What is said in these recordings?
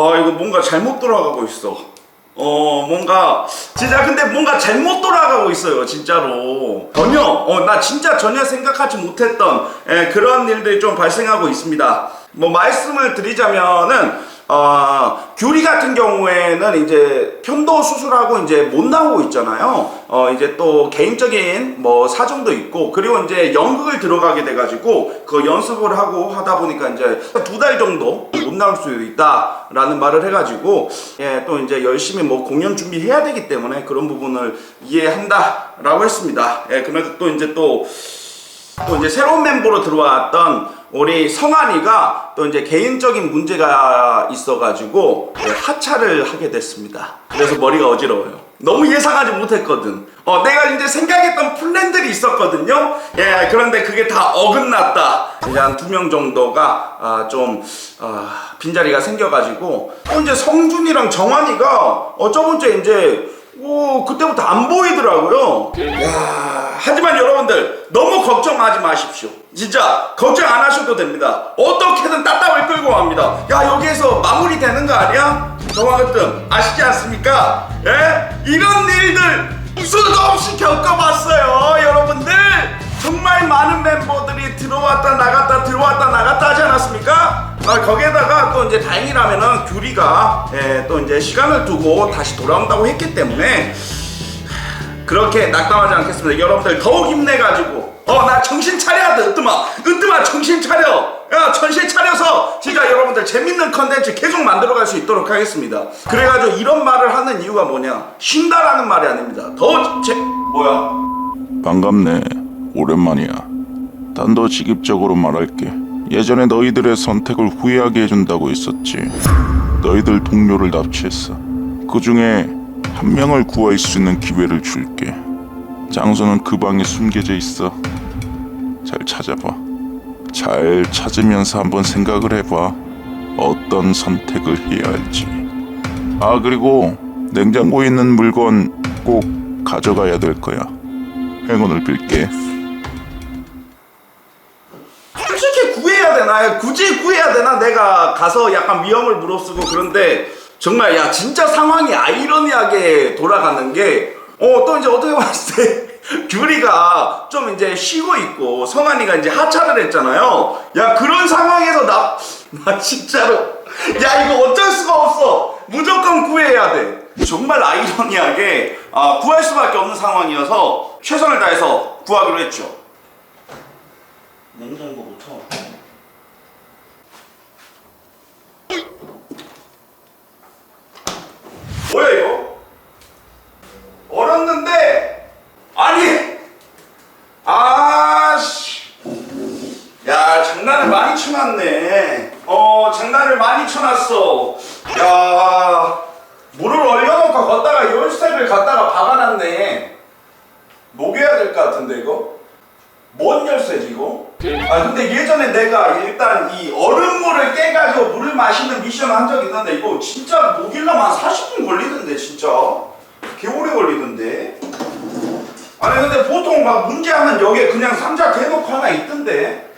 어 이거 뭔가 잘못 돌아가고 있어. 어 뭔가 진짜 근데 뭔가 잘못 돌아가고 있어요 진짜로 전혀 어 나 진짜 전혀 생각하지 못했던 예, 그런 일들이 좀 발생하고 있습니다 뭐 말씀을 드리자면은 어, 규리 같은 경우에는 이제 편도 수술하고 이제 못 나오고 있잖아요. 어, 이제 또 개인적인 뭐 사정도 있고, 그리고 이제 연극을 들어가게 돼가지고, 그 연습을 하고 하다 보니까 이제 두 달 정도 못 나올 수 있다라는 말을 해가지고, 예, 또 이제 열심히 뭐 공연 준비해야 되기 때문에 그런 부분을 이해한다라고 했습니다. 예, 그러면서 또 이제 또, 또 이제 새로운 멤버로 들어왔던 우리 성한이가 또 이제 개인적인 문제가 있어가지고 네, 하차를 하게 됐습니다. 그래서 머리가 어지러워요. 너무 예상하지 못했거든. 어, 내가 이제 생각했던 플랜들이 있었거든요. 예, 그런데 그게 다 어긋났다. 이제 한 두 명 정도가 아, 좀 아, 빈자리가 생겨가지고 또 이제 성준이랑 정환이가 어, 저번 주에 이제 오, 그때부터 안 보이더라고요. 야, 하지만 여러분들 너무 걱정하지 마십시오. 진짜 걱정 안 하셔도 됩니다. 어떻게든 따따블 끌고 갑니다. 야, 여기에서 마무리 되는 거 아니야? 정화가뜸 아시지 않습니까? 예? 이런 일들 수도 없이 겪어봤어요, 여러분들. 정말 많은 멤버들이 들어왔다 나갔다 들어왔다 나갔다 하지 않았습니까? 아, 거기에다가 또 이제 다행이라면은 규리가 예, 또 이제 시간을 두고 다시 돌아온다고 했기 때문에 그렇게 낙담하지 않겠습니다. 여러분들 더욱 힘내가지고 어 나 정신 차려야 돼 으뜸아 으뜸아 정신 차려 야 정신 차려서 진짜 여러분들 재밌는 컨텐츠 계속 만들어갈 수 있도록 하겠습니다. 그래가지고 이런 말을 하는 이유가 뭐냐 쉰다라는 말이 아닙니다. 더 제 뭐야 반갑네. 오랜만이야. 단도직입적으로 말할게. 예전에 너희들의 선택을 후회하게 해준다고 했었지. 너희들 동료를 납치했어. 그 중에 한 명을 구할 수 있는 기회를 줄게. 장소는 그 방에 숨겨져 있어. 잘 찾아봐. 잘 찾으면서 한번 생각을 해봐. 어떤 선택을 해야 할지. 아, 그리고 냉장고에 있는 물건 꼭 가져가야 될 거야. 행운을 빌게. 솔직히 구해야 되나? 굳이 구해야 되나? 내가 가서 약간 위험을 무릅쓰고 그런데 정말 야 진짜 상황이 아이러니하게 돌아가는 게 어 또 이제 어떻게 봤을 때 규리가 좀 이제 쉬고 있고 성한이가 이제 하차를 했잖아요. 야 그런 상황에서 나 나 진짜로 야 이거 어쩔 수가 없어. 무조건 구해야 돼. 정말 아이러니하게 아, 구할 수밖에 없는 상황이어서 최선을 다해서 구하기로 했죠. 냉장고부터 뭐야 이거? 얼었는데? 아니! 아씨! 야 장난을 많이 쳐놨네. 어 장난을 많이 쳐놨어. 야 물을 얼려놓고 걷다가 열쇠를 갖다가 박아놨네. 녹여야 될 것 같은데 이거? 뭔 열쇠지 이거? 아 근데 예전에 내가 일단 이 얼음물을 깨가지고 물을 마시는 미션 한적 있는데 이거 진짜 한 40분 걸리던데 진짜. 개오래 걸리던데. 아니 근데 보통 막 문제하면 여기에 그냥 상자 대놓고 하나 있던데.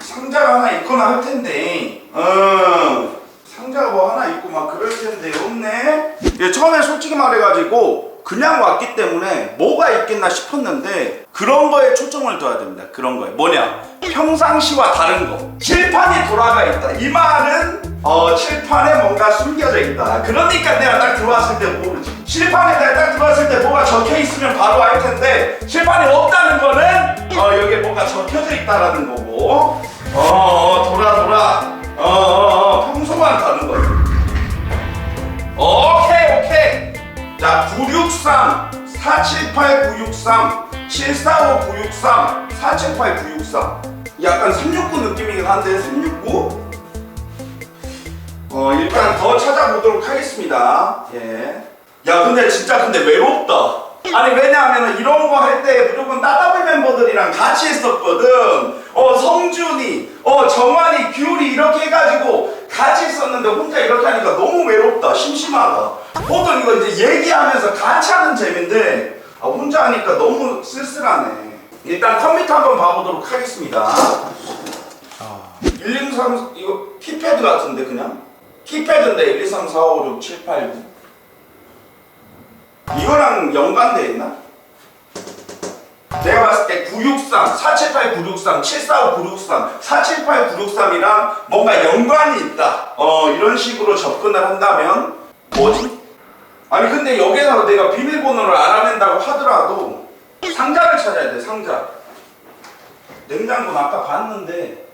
상자가 하나 있거나 할 텐데. 어 상자가 뭐 하나 있고 막 그럴 텐데. 없네. 예, 처음에 솔직히 말해가지고 그냥 왔기 때문에 뭐가 있겠나 싶었는데 그런 거에 초점을 둬야 됩니다. 그런 거에. 뭐냐? 평상시와 다른 거. 칠판이 돌아가 있다. 이 말은 어 칠판에 뭔가 숨겨져 있다. 그러니까 내가 딱 들어왔을 때 모르지 칠판에 내가 딱 들어왔을 때 뭐가 적혀 있으면 바로 알 텐데 칠판이 없다는 거는 어 여기에 뭔가 적혀져 있다라는 거고. 어, 어 돌아 돌아. 어, 어, 어 평소만 다른 거지 오케이 오케이. 자 963 478 963 745 963 478 963 약간 369 느낌이긴 한데 369 어 일단 더 찾아보도록 하겠습니다. 예. 야 근데 진짜 근데 외롭다. 아니 왜냐하면 이런 거 할 때 무조건 따따블 멤버들이랑 같이 했었거든. 어 성준이 어 정환이 규리 이렇게 해가지고 같이 있었는데 혼자 이렇게 하니까 너무 외롭다 심심하다. 보통 이거 이제 얘기하면서 같이 하는 재미인데 아, 혼자 하니까 너무 쓸쓸하네. 일단 컴퓨터 한번 봐보도록 하겠습니다. 123 이거 키패드 같은데 그냥? 키패드인데 1, 2, 3, 4, 5, 6, 7, 8, 9 이거랑 연관돼 있나? 내가 봤을 때 963, 478, 963, 745, 963, 478, 963이랑 뭔가 연관이 있다. 어, 이런 식으로 접근을 한다면 뭐지? 아니 근데 여기서 내가 비밀번호를 알아낸다고 하더라도 상자를 찾아야 돼, 상자. 냉장고는 아까 봤는데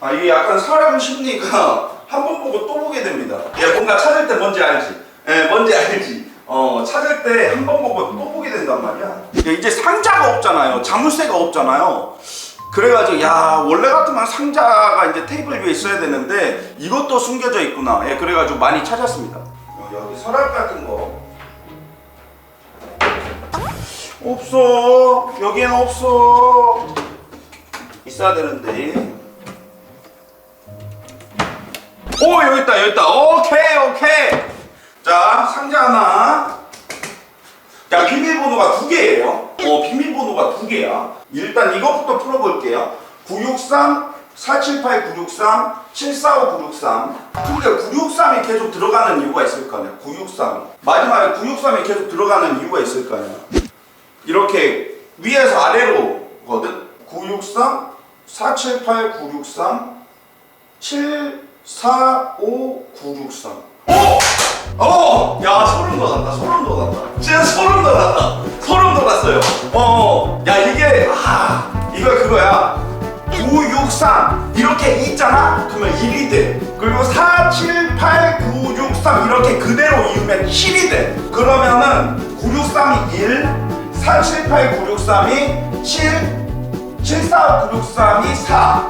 아 이게 약간 사람 심리가 한 번 보고 또 보게 됩니다. 예, 뭔가 찾을 때 뭔지 알지? 예, 뭔지 알지? 어, 찾을 때 한 번 보고 또 보게 된단 말이야. 예, 이제 상자가 없잖아요. 자물쇠가 없잖아요. 그래가지고 야 원래 같으면 상자가 이제 테이블 위에 있어야 되는데 이것도 숨겨져 있구나. 예, 그래가지고 많이 찾았습니다. 어, 여기 서랍 같은 거 없어. 여기엔 없어. 있어야 되는데. 오 여기 있다 여기 있다. 오케이 오케이. 자 상자 하나. 야 비밀번호가 두 개예요. 어 비밀번호가 두 개야. 일단 이것부터 풀어볼게요. 963 478 963 745 963 근데 963이 계속 들어가는 이유가 있을 거 아니야 963 마지막에 963이 계속 들어가는 이유가 있을 거 아니야 이렇게 위에서 아래로거든 963 478 963 745 963 오! 어! 야 소름 돋았다 소름 돋았다. 진짜 소름 돋았다. 소름 돋았어요. 어, 야 이게 아 이거 그거야. 963 이렇게 있잖아? 그러면 1이 돼. 그리고 478 963 이렇게 그대로 이으면 7이 돼. 그러면은 963이 1 478 963이 7 745 963이 4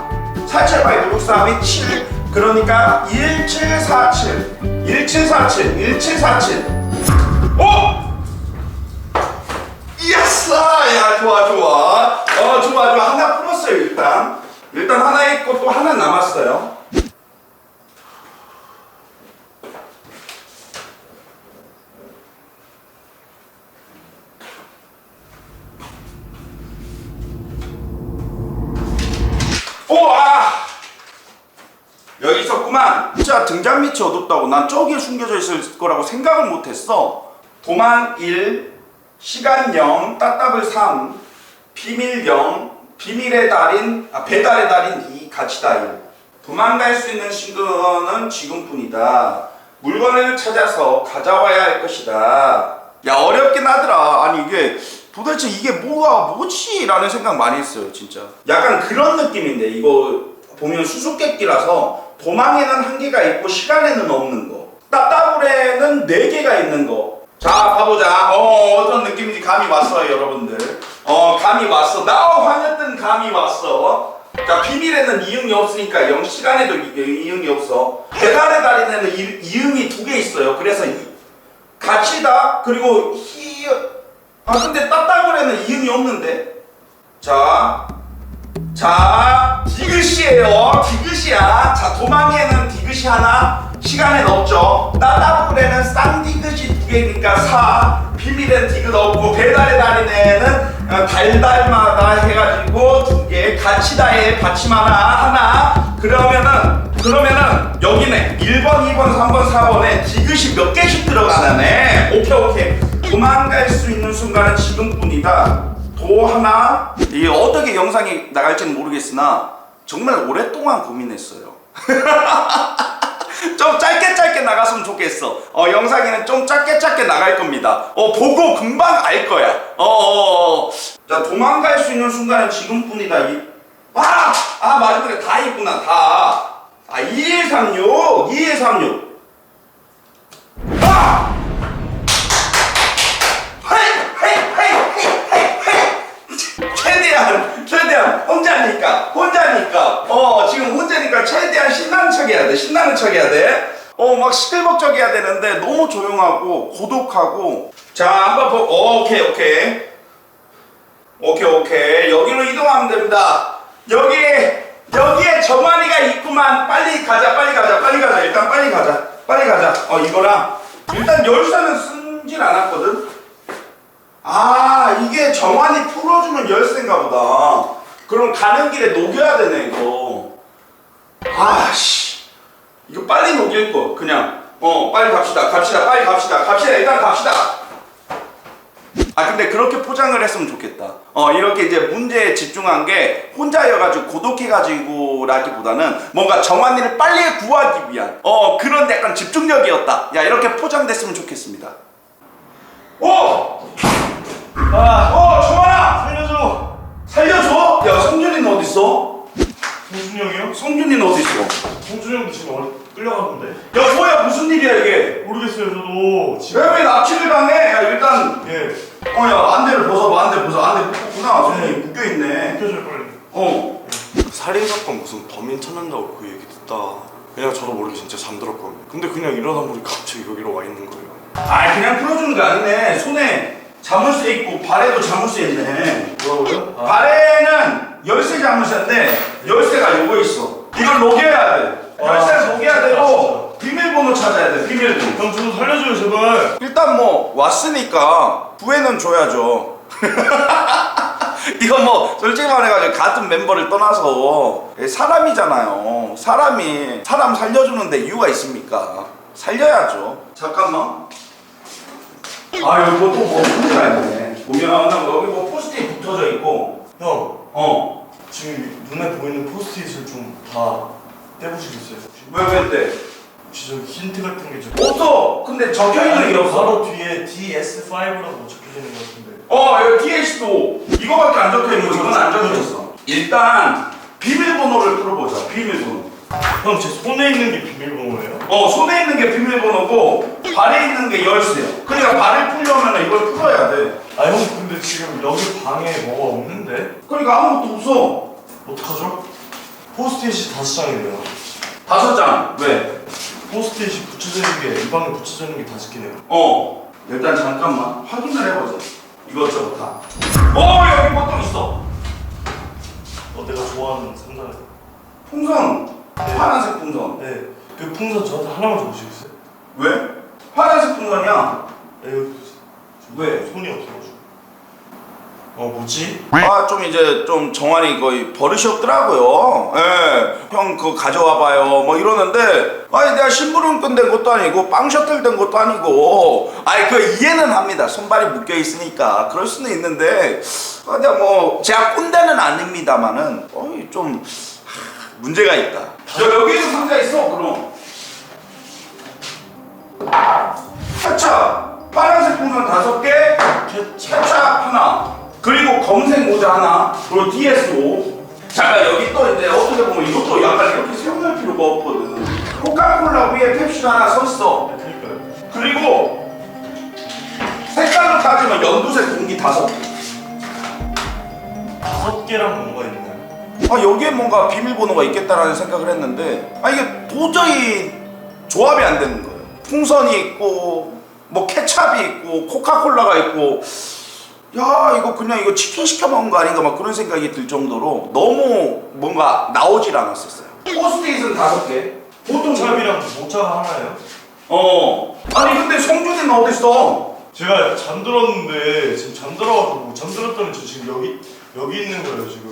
478 963이 7 그러니까 1747 1747 1747 오! 이었어! 야 좋아 좋아. 어 좋아 좋아. 하나 풀었어요 일단. 일단 하나 있고 또 하나 남았어요 오아 여기 있었구만. 진짜 등잔 밑이 어둡다고 난 저기에 숨겨져 있을 거라고 생각을 못했어. 도망 1 시간 0 따따블 3 비밀 0 비밀의 달인 아 배달의 달인 2 가치다 1 도망갈 수 있는 시간은 지금뿐이다. 물건을 찾아서 가져와야 할 것이다. 야 어렵긴 하더라. 아니 이게 도대체 이게 뭐가 뭐지? 라는 생각 많이 했어요 진짜. 약간 그런 느낌인데 이거 보면 수수께끼라서 도망에는 한계가 있고 시간에는 없는 거. 따따블에는 네 개가 있는 거자 가보자. 어 어떤 느낌인지 감이 왔어요 여러분들. 어 감이 왔어. 나 화냈던 감이 왔어. 자 비밀에는 이응이 없으니까 영 시간에도 이- 이응이 없어. 배달의 달인에는 이- 이응이 두 개 있어요. 그래서 이, 가치다. 그리고 히... 아 근데 따따블에는 이응이 없는데. 자, 자 디귿이에요. 디귿이야. 자 도망에는 디귿이 하나 시간엔 없죠. 따따블에는 쌍디귿이 두 개니까 4 비밀엔 디귿 없고 배달의 달인에는 어, 달달마다 해가지고 두개 가치다에 받침 하나 하나. 그러면은 그러면은 여기네. 1번 2번 3번 4번에 디귿이 몇 개씩 들어가네. 오케이 오케이. 도망갈 수 있는 순간은 지금뿐이다 도 하나 이게 어떻게 영상이 나갈지는 모르겠으나 정말 오랫동안 고민했어요 좀 짧게 짧게 나갔으면 좋겠어. 어 영상에는 좀 짧게 짧게 나갈 겁니다. 어 보고 금방 알 거야. 어. 어, 어. 자 도망갈 수 있는 순간은 지금뿐이다. 이. 와! 아 마지막에 다 있구나 다. 아 2136, 2136. 아! 신나는 척 해야 돼 어 막 시끌벅적 해야 되는데 너무 조용하고 고독하고. 자 한번 보 어, 오케이 오케이. 오케이 오케이. 여기로 이동하면 됩니다. 여기 여기에 정환이가 있구만. 빨리 가자 빨리 가자 빨리 가자. 일단 빨리 가자 빨리 가자. 어 이거랑. 일단 열쇠는 쓰질 않았거든. 아 이게 정환이 풀어주는 열쇠인가 보다. 그럼 가는 길에 녹여야 되네 이거. 아씨 그냥 어 빨리 갑시다 갑시다 빨리 갑시다 갑시다 일단 갑시다 아 근데 그렇게 포장을 했으면 좋겠다 어 이렇게 이제 문제에 집중한 게 혼자여가지고 고독해가지고라기보다는 뭔가 정한이를 빨리 구하기 위한 어 그런 약간 집중력이었다 야 이렇게 포장됐으면 좋겠습니다 오! 아, 어 정한아 살려줘! 살려줘 야 성준이는 어딨어? 성준이 형이요? 성준이는 어딨어? 성준이 형도 지금 어디 끌려갔는데? 야 뭐야 무슨 일이야 이게? 모르겠어요 저도. 지금. 왜 왜 납치를 당해? 야 일단 예. 어야 안대를 벗어봐 안대 벗어. 안대 묶었구나. 손이 네. 묶여있네. 껴줘요 빨리 어. 살인 사건 무슨 범인 찾는다고 그 얘기 듣다 그냥 저도 모르게 진짜 잠들었거든요. 근데 그냥 일어나 보니 갑자기 여기로 와 있는 거예요. 아 그냥 풀어주는 게 아니네. 손에 자물쇠 있고 발에도 자물쇠 있네. 뭐라고요? 아, 발에는 열쇠 자물쇠인데 열쇠가 요거 있어. 이걸 녹여야 돼 아, 열쇠를 녹여야 되고. 비밀번호 찾아야 돼 비밀번호 형 저도 살려줘요 제발 일단 뭐 왔으니까 구애는 줘야죠. 이거 뭐 솔직히 말해가지고 같은 멤버를 떠나서 사람이잖아요. 사람이 사람 살려주는데 이유가 있습니까? 살려야죠. 잠깐만. 아 여기 뭐또뭐 문제가 있네. 보면 여기 뭐 포스트잇 붙어져 있고, 형 어. 지금 눈에 보이는 포스트잇을 좀 다 떼보시겠어요? 혹시? 왜왜 때? 혹시 저기 힌트 같은 게 좀... 없어. 근데 적혀 있는 게 없어. 바로 뒤에 DS5라고 적혀지는 것 같은데 어, 여기 DH도 이거밖에 안 적혀 있고 이건 안 적혀졌어. 일단 비밀번호를 풀어보자. 비밀번호. 형 제 손에 있는 게 비밀번호예요? 어, 손에 있는 게 비밀번호고 발에 있는 게 열쇠야. 그러니까 발을 풀려면 이걸 풀어야 돼. 아 형 근데 지금 여기 방에 뭐가 없는데? 그러니까 아무것도 없어. 어떡하죠? 포스트잇이 다섯 장이네요 다섯 장. 왜? 포스트잇이 붙여져 있는 게 이 방에 붙여져 있는 게 다섯 개네요 어, 일단 잠깐만 확인을 해보자. 이것저것 다. 어, 여기 뭐또 있어. 어 내가 좋아하는 상자네 풍선. 파란색 풍선. 네 그 풍선 저한테 하나만 줘보시겠어요? 왜? 파란색 풍선이야. 네 여기 왜? 손이 없어가지고 어 뭐지? 아, 좀 이제 좀 정환이 거의 버릇이 없더라고요. 예. 형 그거 가져와 봐요. 뭐 이러는데 아니 내가 심부름 끝낸 것도 아니고 빵 셔틀 된 것도 아니고 아니 그 이해는 합니다. 손발이 묶여 있으니까 그럴 수는 있는데 아, 근데 뭐 제가 꼰대는 아닙니다만은 어이 좀 하, 문제가 있다. 저 여기에도 상자 있어 그럼. 케찹 파란색 풍선 다섯 개 케찹 하나 그리고 검색 모자 하나 그리고 DSO 잠깐 여기 또 이제 어떻게 보면 이것도 약간 이렇게 세워놓을 필요가 없거든 코카콜라 위에 캡슐 하나 그니까요 그리고 색깔로 따지면 연두색 공기 다섯 개. 다섯 개랑 뭔가 있나요? 아 여기에 뭔가 비밀번호가 있겠다라는 생각을 했는데 아 이게 도저히 조합이 안 되는 거예요 풍선이 있고 뭐 케찹이 있고 코카콜라가 있고 야 이거 그냥 이거 치킨 시켜 먹은 거 아닌가 막 그런 생각이 들 정도로 너무 뭔가 나오질 않았었어요 포스트잇은 다섯 개 보통 잘 찹이랑 모자가 하나예요? 어 아니 근데 성준이는 어딨어 제가 잠들었는데 지금 잠들어가지고 잠들었더니 저 지금 여기 여기 있는 거예요 지금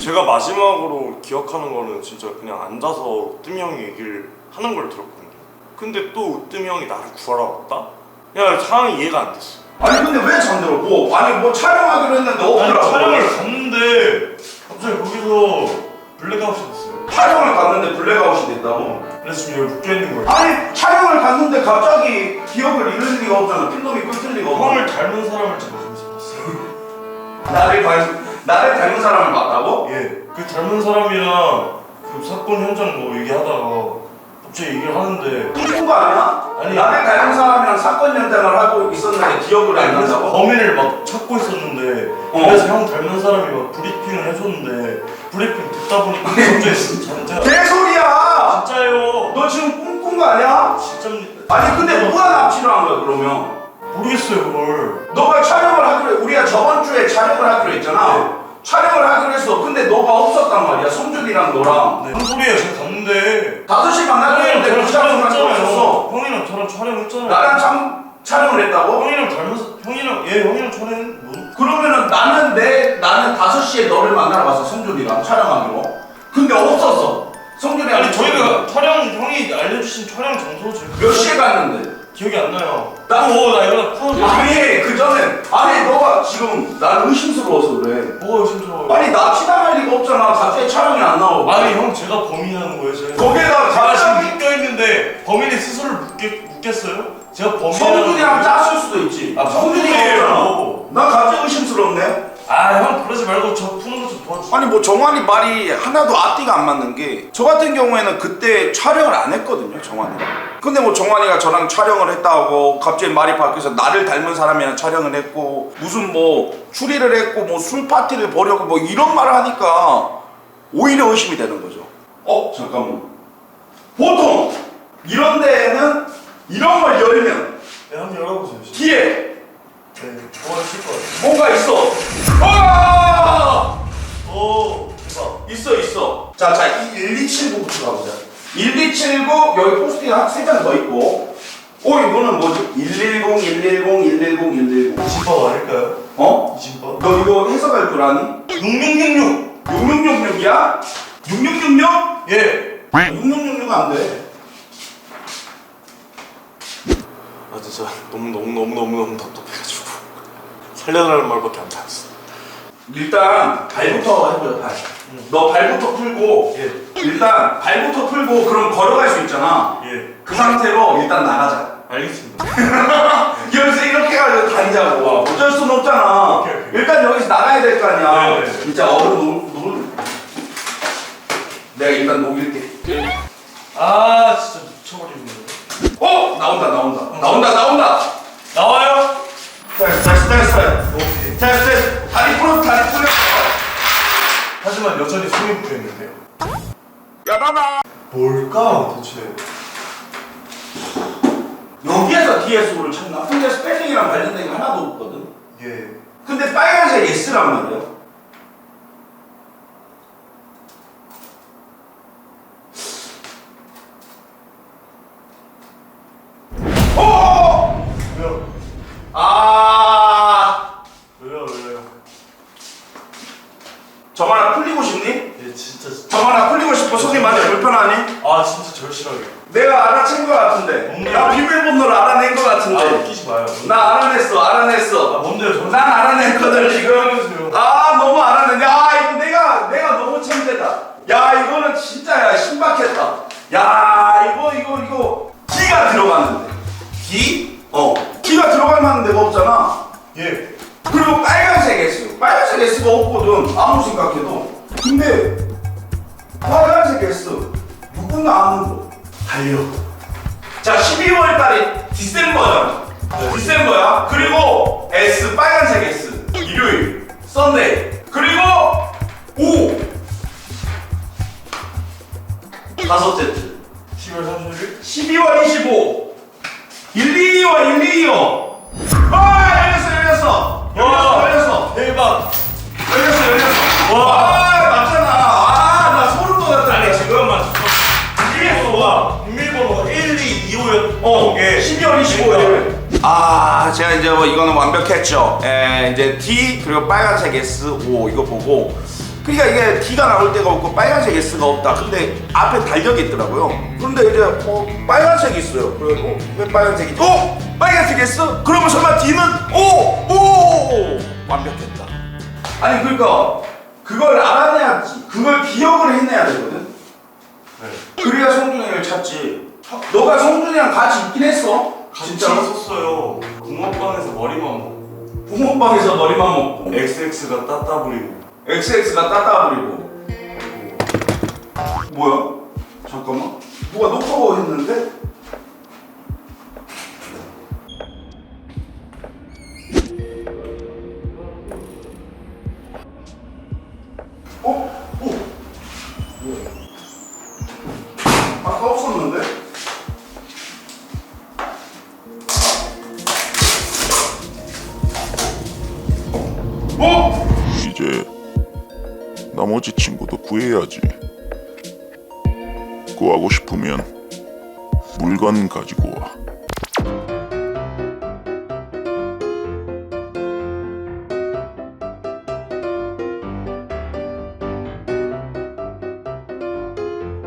제가 마지막으로 기억하는 거는 진짜 그냥 앉아서 으뜸이 형이 얘기를 하는 걸 들었거든요. 근데 또 으뜸이 형이 나를 구하러 왔다? 야 상황이 이해가 안 됐어. 아니 근데 왜 잠들어 뭐 아니 뭐 촬영하기로 했는데 아니 없더라고. 촬영을 갔는데 갑자기 거기서 블랙아웃이 됐어요. 촬영을 갔는데 블랙아웃이 됐다고? 그래서 지금 여기 묶여 있는 거예요. 아니 촬영을 갔는데 갑자기 기억을 잃을 리가 없잖아. 필름이 끊길 리가 없어. 형을 닮은 사람을 제가 거기서 봤어요. 나를 닮 나를 닮은 사람을 봤다고? 예 그 닮은 사람이랑 그 사건 현장 뭐 얘기하다가 갑자기 얘기를 하는데 꿈꾼 거 아니야? 아니. 나를 닮은 사람이랑 사건 현장을 하고 있었는데 기억을 안 그래서 난다고? 범인을 막 찾고 있었는데 어. 그래서 형 닮은 사람이 막 브리핑을 해줬는데 브리핑 듣다 보니까 갑자기 진짜 개소리야! 진짜요 너 지금 꿈꾼 거 아니야? 진짜 아니 근데 누가 납치를 한 거야 그러면? 모르겠어요 그걸 너가 촬영을 하기로 해. 우리가 저번 주에 촬영을 하기로 했잖아 네. 촬영을 하기로 했어. 근데 너가 없었단 말이야. 성준이랑 너랑. 네. 무슨 소리예요? 제가 갔는데. 5시 만나기로 형이랑 했는데 저랑 그 시간 동안 없었어 촬영했잖아요. 형이랑 저랑 촬영했잖아요. 나랑 참 촬영을 했다고? 형이랑 닮아서 형이랑 예 형이랑 촬영 뭐? 그러면은 나는 내 나는 5시에 너를 만나러 갔어 성준이랑 촬영하기로. 근데 없었어. 성준이랑 아니 저희가 촬영 형이 알려주신 촬영 장소 제가 몇 시에 갔는데? 기억이 안 나요. 나- 오, 나 이거 풀어줘. 아니 그 전에 아니 너가 지금 날 의심스러워서 그래 뭐가 의심스러워? 아니 나 티나갈 리가 없잖아 갑자기 촬영이 안 나오고 아니 형 제가 범인이라는 거예요. 제가. 거기에다가 제가 지금 갑자기 묶여 있는데 범인이 스스로를 묶겠, 묶겠어요? 제가 범인이라는 성준이랑. 짰을 수도 있지 아, 성준이가 성준이에요. 없잖아 나 갑자기 의심스럽네 아, 형 그러지 말고 저 푸는 거 좀 도와주세요. 아니 뭐 정환이 말이 하나도 앞뒤가 안 맞는 게 저 같은 경우에는 그때 촬영을 안 했거든요 정환이랑 근데 뭐 정환이가 저랑 촬영을 했다고 갑자기 말이 바뀌어서 나를 닮은 사람이랑 촬영을 했고 무슨 뭐 추리를 했고 뭐 술 파티를 보려고 뭐 이런 말을 하니까 오히려 의심이 되는 거죠 어 잠깐만 보통 이런 데에는 이런 걸 열면 네, 한번 열어보세요. 진짜. 뒤에. 뭔가 있어 아! 오, 대박. 있어 있어 자자 1279부터 가보자 1279 여기 포스트잇 한세장 더 있고 어 이거는 뭐지 110 110 110 110 집밥 아닐까요? 어? 이 집밥? 너 이거 해석할 줄 아니? 6666! 6666이야? 6666? 예! 6666은 안 돼 아 진짜 너무 너무 너무 너무 너무 답답해가지고 살려달라는 말밖에 안 닿았어. 일단 발부터 해보자 발. 너 발부터 풀고 예. 일단 발부터 풀고 그럼 걸어갈 수 있잖아 예. 그 상태로 일단 나가자 알겠습니다. 여기서 이렇게 가지고 다니자고 어쩔 수는 없잖아 오케이, 오케이. 일단 여기서 나가야 될 거 아니야 네, 네. 진짜 얼음 녹, 녹 내가 일단 녹일게 아, 진짜 미쳐버리겠네. 어! 나온다 나온다 나온다 나온다 나와요? 됐어 됐어 됐어 하지만 여전히 손이 부여있는데요. 야나나 뭘까, 대체? 여기에서 DSO를 찾나? 근데 스펠링이랑 관련된 게 하나도 없거든 예. 근데 빨간색 S란 말이야 어! 왜요? 아 왜요, 왜요? 정하나 풀리고 싶니? 예, 진짜. 정하나 풀리고 싶어 손이 불편하니? 아, 진짜 절실하게. 내가 알아챈 것 같은데 뭔데요? 나 비밀번호를 알아낸 것 아, 같은데 웃기지 마요. 나 알아냈어 아, 알아냈어 뭔데요, 저? 난 알아냈거든 지금 해주세요. 아 너무 알아냈네 야 이거 내가 내가 너무 참되다 야 이거는 진짜 야 신박했다 야 이거 이거 이거 기가 들어갔는데 기? 어 기가 들어갈 만한 데가 없잖아 예. 그리고 빨간색 S 빨간색 S가 없거든 아무 생각해도 근데 빨간색 S 누구나 아는 거 달려. 자 12월 달이 디셈버잖아 네. 디셈버야 그리고 S 빨 에, 이제 D 그리고 빨간색 S, O 이거 보고. 그러니까 이게 D가 나올 데가 없고 빨간색 S가 없다. 근데 앞에 달력이 있더라고요. 그런데 이제 어, 빨간색이 있어요. 그래서 어, 왜 빨간색이지? 어, 빨간색 S? 그러면 설마 D는 O, O 완벽했다. 아니 그러니까 그걸 알아내야지. 그걸 기억을 해내야 되거든. 네. 그래야 성준이를 찾지. 너가 성준이랑 같이 있긴 했어. 같이 진짜로? 있었어요. 붕어빵에서 머리만 먹고. 붕어빵에서 머리만 먹고 XX가 따따 부리고. XX가 따따 부리고 뭐야? 잠깐만 누가 녹화고 했는데? 하고 싶으면 물건 가지고 와.